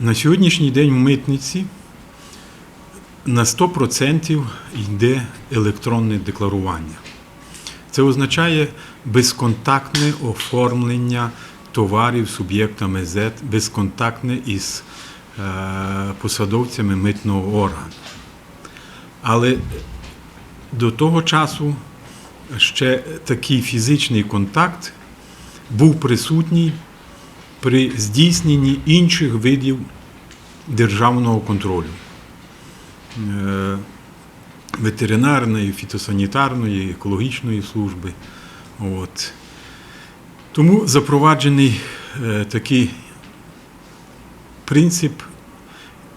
На сьогоднішній день в митниці на 100% йде електронне декларування. Це означає безконтактне оформлення товарів суб'єктами ЗЕТ, безконтактне із е, посадовцями митного органу. Але до того часу ще такий фізичний контакт був присутній при здійсненні інших видів державного контролю. Е, ветеринарної, фітосанітарної, екологічної служби. От. Тому запроваджений е, такий принцип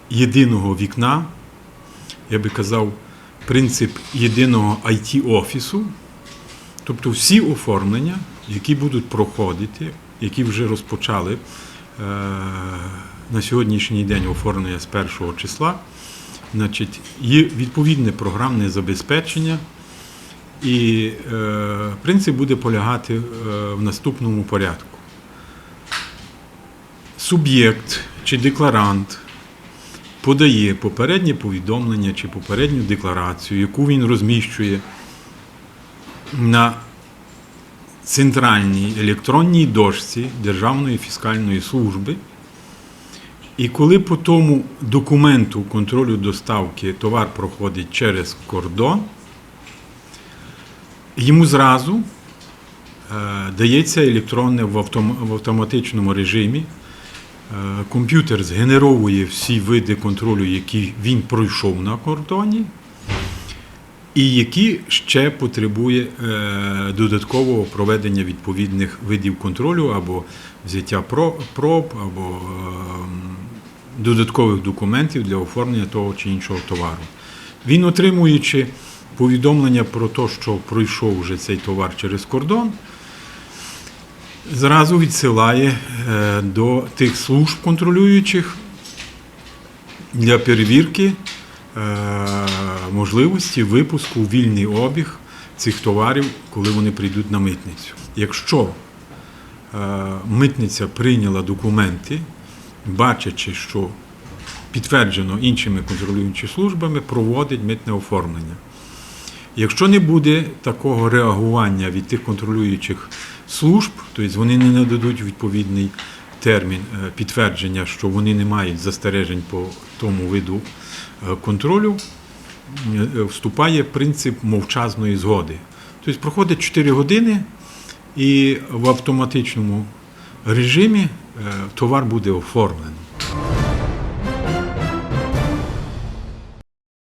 єдиного вікна, я би казав, принцип єдиного IT-офісу, тобто всі оформлення, які будуть проходити, які вже розпочали е, на сьогоднішній день оформлення з першого числа, значить, є відповідне програмне забезпечення. І е, принцип буде полягати е, в наступному порядку. Суб'єкт чи декларант подає попереднє повідомлення чи попередню декларацію, яку він розміщує на центральній електронній дошці Державної фіскальної служби. І коли по тому документу контролю доставки товар проходить через кордон, йому зразу е, дається електронне в, автом, в автоматичному режимі. Е, комп'ютер згенеровує всі види контролю, які він пройшов на кордоні, і які ще потребує е, додаткового проведення відповідних видів контролю або взяття проб, або е, додаткових документів для оформлення того чи іншого товару. Він, отримуючи повідомлення про те, що пройшов вже цей товар через кордон, зразу відсилає е, до тих служб контролюючих для перевірки можливості випуску вільний обіг цих товарів, коли вони прийдуть на митницю. Якщо е, митниця прийняла документи, бачачи, що підтверджено іншими контролюючими службами, проводить митне оформлення. Якщо не буде такого реагування від тих контролюючих служб, тобто вони не нададуть відповідний термін е, підтвердження, що вони не мають застережень по тому виду е, контролю, е, вступає принцип мовчазної згоди. Тобто проходить 4 години, і в автоматичному режимі е, товар буде оформлено.